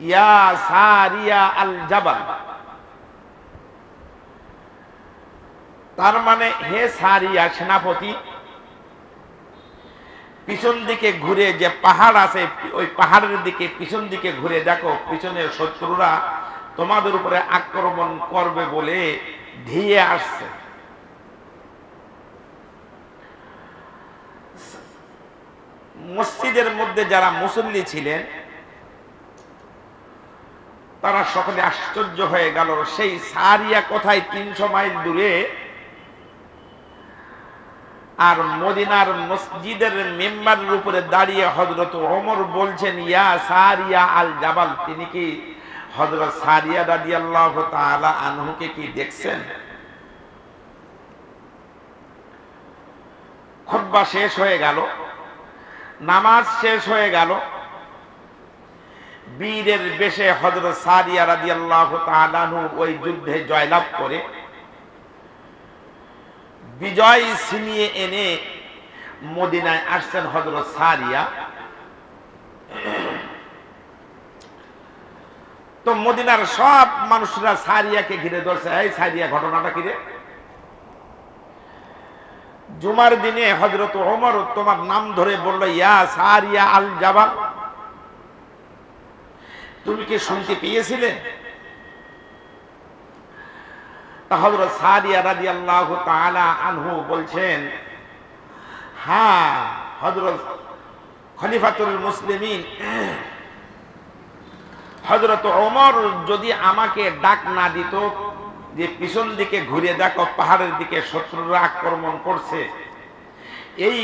ইয়া সারিয়া আল জাবাল। তার মানে হে সারিয়া সেনাপতি, পিছন দিকে ঘুরে যে পাহাড় আছে, ওই পাহাড়ের দিকে পিছন দিকে ঘুরে দেখো পিছনের শত্রুরা তোমাদের উপরে আক্রমণ করবে বলে ধেয়ে আসছে। মসজিদের মধ্যে যারা মুসল্লি ছিলেন তারা সকলে আশ্চর্য হয়ে গেল, সেই সারিয়া কোথায় তিনশো মাইল দূরে? আর মদিনার মসজিদের মেম্বারের উপরে দাঁড়িয়ে হজরত ওমর বলছেন, ইয়া সারিয়া আল জাবাল তিনি কি হজরত সারিয়া রাদি আল্লাহ তাআলা আনহুকে কি দেখছেন? খুতবা শেষ হয়ে গেল, নামাজ শেষ হয়ে গেল বীরের বেশে হজরত সারিয়া রাদি আল্লাহ ওই যুদ্ধে জয়লাভ করে বিজয় ছিনিয়ে এনে মদিনায় আসছেন হজরত সারিয়া তো মদিনার সব মানুষরা সারিয়াকে ঘিরে ধরছে। এই সারিয়া ঘটনাটা কিরে জুমার দিনে হজরত ওমর তোমার নাম ধরে বলল, ইয়া সারিয়া আল জাবাল তুমি কি শুনতে পেয়েছিলে হজরত সাদিয়া রাজি আনহু বলছেন হ্যাঁ হজরত খলিফাতুল মুসলিমিন হজরত ওমর যদি আমাকে ডাক না দিত যে পিছন দিকে ঘুরে দেখো, পাহাড়ের দিকে শত্রুরা আক্রমণ করছে, এই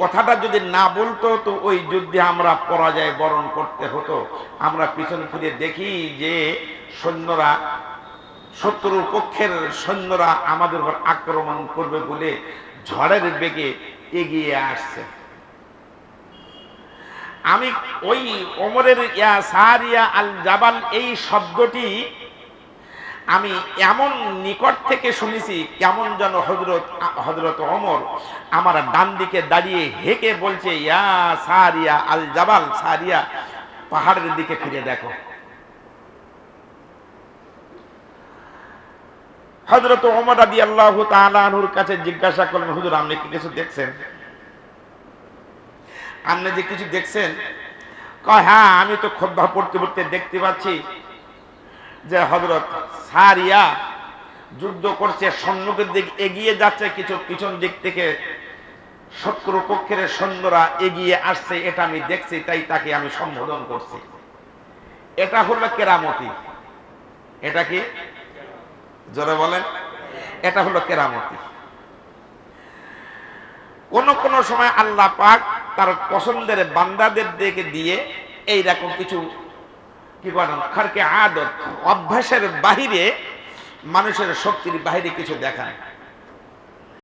কথাটা যদি না বলতো, তো ওই যুদ্ধে আমরা পরাজয় বরণ করতে হতো। আমরা পিছন ফিরে দেখি যে সৈন্যরা শত্রু পক্ষের সৈন্যরা আমাদের উপর আক্রমণ করবে বলে ঝড়ের বেগে এগিয়ে আসছে। আমি ওই ওমরের ইয়া সারিয়া আল জাবাল এই শব্দটি আমি এমন নিকট থেকে শুনেছি, কেমন যেন হজরত হজরত অমর আমার ডান দিকে দাঁড়িয়ে হেকে বলছে, ইয়া সারিয়া আল জাবাল, সারিয়া, পাহাড়ের দিকে ফিরে দেখো। হজরত ওমর আদি আল্লাহ তালাহুর কাছে জিজ্ঞাসা করলেন, হুজুর, আপনি কি কিছু দেখছেন? আপনি যে কিছু দেখছেন? কয় হ্যাঁ আমি তো খোদ্া পড়তে পড়তে দেখতে পাচ্ছি। যে হজরত সারিয়া যুদ্ধ করছে সৈন্যকের দিক এগিয়ে যাচ্ছে, কিছু পিছন দিক থেকে শত্রু পক্ষের সৈন্যরা এগিয়ে আসছে, এটা আমি দেখছি, তাই তাকে আমি সম্বোধন করছি। এটা হলো কেরামতি। এটা কি? জোরে বলেন। এটা হলো কেরামতি। কোন কোন সময় আল্লাহ পাক তার পছন্দের বান্দাদের দিকে দিয়ে এইরকম কিছু কি করেন খারকে আদত অভ্যাসের বাহিরে মানুষের শক্তির বাহিরে কিছু দেখান